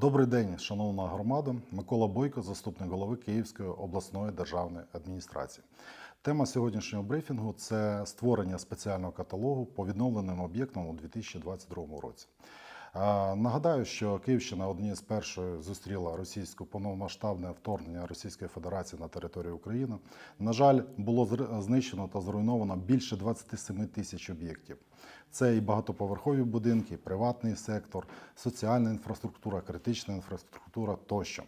Добрий день, шановна громада. Микола Бойко, заступник голови Київської обласної державної адміністрації. Тема сьогоднішнього брифінгу це створення спеціального каталогу по відновленим об'єктам у 2022 році. Нагадаю, що Київщина одні з перших зустріла російську повномасштабне вторгнення Російської Федерації на територію України. На жаль, було знищено та зруйновано більше 27 тисяч об'єктів. Це і багатоповерхові будинки, приватний сектор, соціальна інфраструктура, критична інфраструктура тощо.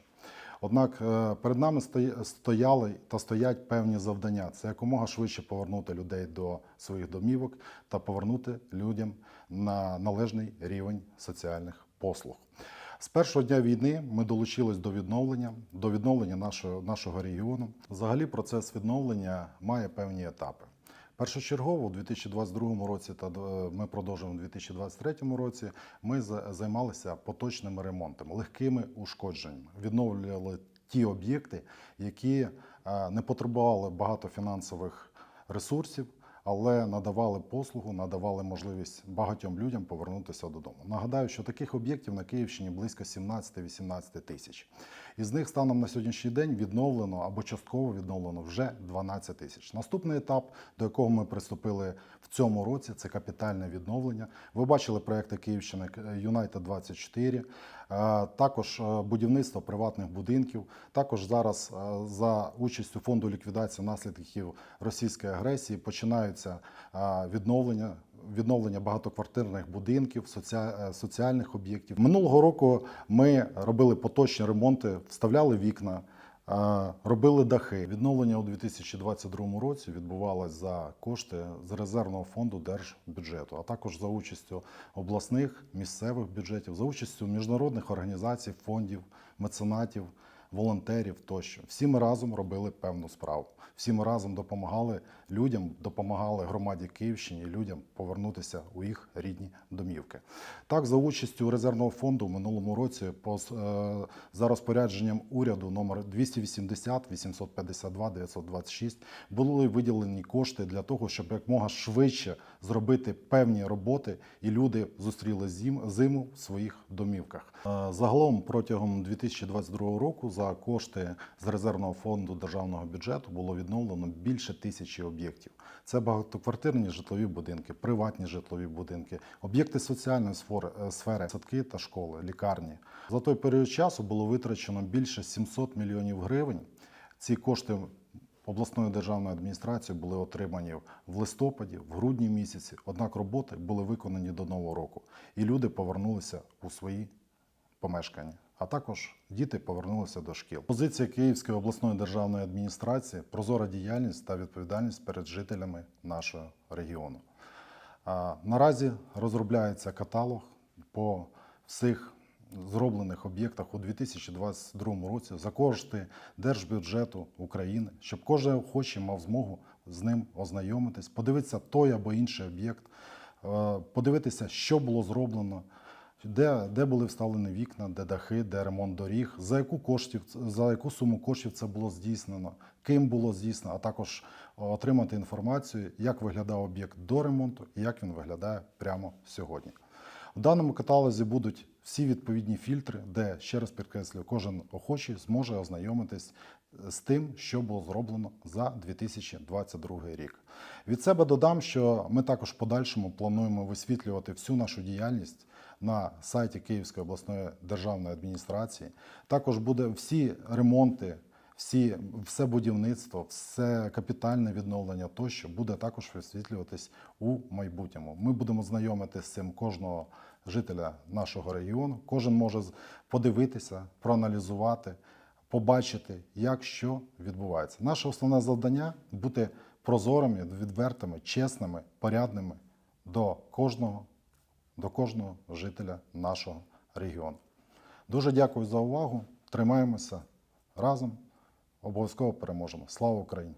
Однак е, перед нами стояли та стоять певні завдання: це якомога швидше повернути людей до своїх домівок та повернути людям на належний рівень соціальних послуг. З першого дня війни ми долучились до відновлення, до відновлення нашого, нашого регіону. Взагалі, процес відновлення має певні етапи. Першочергово у 2022 році та е, ми продовжуємо у 2023 році. Ми за- займалися поточними ремонтами, легкими ушкодженнями, відновлювали ті об'єкти, які е, не потребували багато фінансових ресурсів, але надавали послугу, надавали можливість багатьом людям повернутися додому. Нагадаю, що таких об'єктів на Київщині близько 17-18 тисяч. Із них станом на сьогоднішній день відновлено або частково відновлено вже 12 тисяч. Наступний етап, до якого ми приступили в цьому році, це капітальне відновлення. Ви бачили проекти Київщини Юнайтед 24 Е, також е, будівництво приватних будинків. Також зараз е, за участю фонду ліквідації наслідків російської агресії починаються е, відновлення. Відновлення багатоквартирних будинків, соціа- е, соціальних об'єктів. Минулого року ми робили поточні ремонти, вставляли вікна, е, робили дахи. Відновлення у 2022 році відбувалось за кошти з резервного фонду держбюджету, а також за участю обласних місцевих бюджетів, за участю міжнародних організацій, фондів, меценатів, волонтерів тощо. Всі ми разом робили певну справу. Всі ми разом допомагали людям, допомагали громаді Київщини і людям повернутися у їх рідні домівки. Так, за участю резервного фонду в минулому році по, е, за розпорядженням уряду номер 280 852 926 були виділені кошти для того, щоб якмога швидше зробити певні роботи, і люди зустріли зим, зиму в своїх домівках. Е, Загалом протягом 2022 року за кошти з резервного фонду державного бюджету було відновлено більше тисячі об'єктів. Це багатоквартирні житлові будинки, приватні житлові будинки, об'єкти соціальної е, сфери, садки та школи, лікарні. За той період часу було витрачено більше 700 мільйонів гривень. Ці кошти обласної державної адміністрації були отримані в листопаді, в грудні місяці. Однак роботи були виконані до нового року, і люди повернулися у свої помешкання. А також діти повернулися до шкіл. Позиція Київської обласної державної адміністрації прозора діяльність та відповідальність перед жителями нашого регіону. Наразі розробляється каталог по всіх зроблених об'єктах у 2022 році за кошти держбюджету України, щоб кожен охочий мав змогу з ним ознайомитись, подивитися той або інший об'єкт, е, подивитися, що було зроблено, де, де були вставлені вікна, де дахи, де ремонт доріг, за яку коштів за яку суму коштів це було здійснено, ким було здійснено, а також отримати інформацію, як виглядав об'єкт до ремонту і як він виглядає прямо сьогодні. В даному каталозі будуть всі відповідні фільтри, де ще раз підкреслюю, кожен охочий зможе ознайомитись з тим, що було зроблено за 2022 рік. Від себе додам, що ми також в подальшому плануємо висвітлювати всю нашу діяльність на сайті Київської обласної державної адміністрації. Також буде всі ремонти, всі, все будівництво, все капітальне відновлення тощо буде також висвітлюватись у майбутньому. Ми будемо знайомити з цим кожного жителя нашого регіону. Кожен може подивитися, проаналізувати, побачити, як що відбувається. Наше основне завдання бути прозорими, відвертими, чесними, порядними до кожного, до кожного жителя нашого регіону. Дуже дякую за увагу. Тримаємося разом. Обов'язково переможемо. Слава Україні!